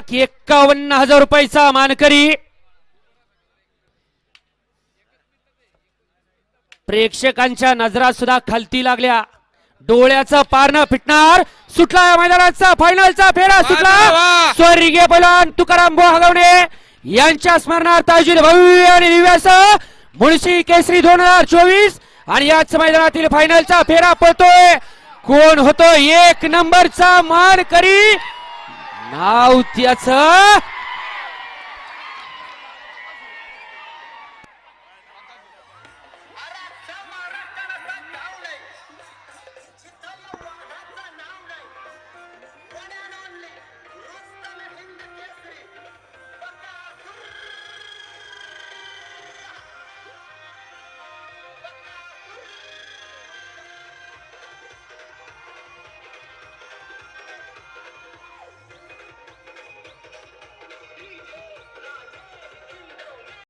लाख एक्कावन्न हजार रुपयाचा मानकरी प्रेक्षकांच्या नजरा सुद्धा खालती लागल्या. डोळ्याचं पारणं फिटणार. सुटला या मैदानाचा फायनलचा फेरा सुटला. स्वर्गीय पैलवान तुकाराम बोहगवणे यांच्या स्मरणार्थ आयोजित भव्य आणि दिव्यास मुळशी केसरी दोन हजार चोवीस आणि याच मैदानातील फायनलचा फेरा पळतोय. कोण होतो? एक नंबरचा मानकरी नाव त्याचं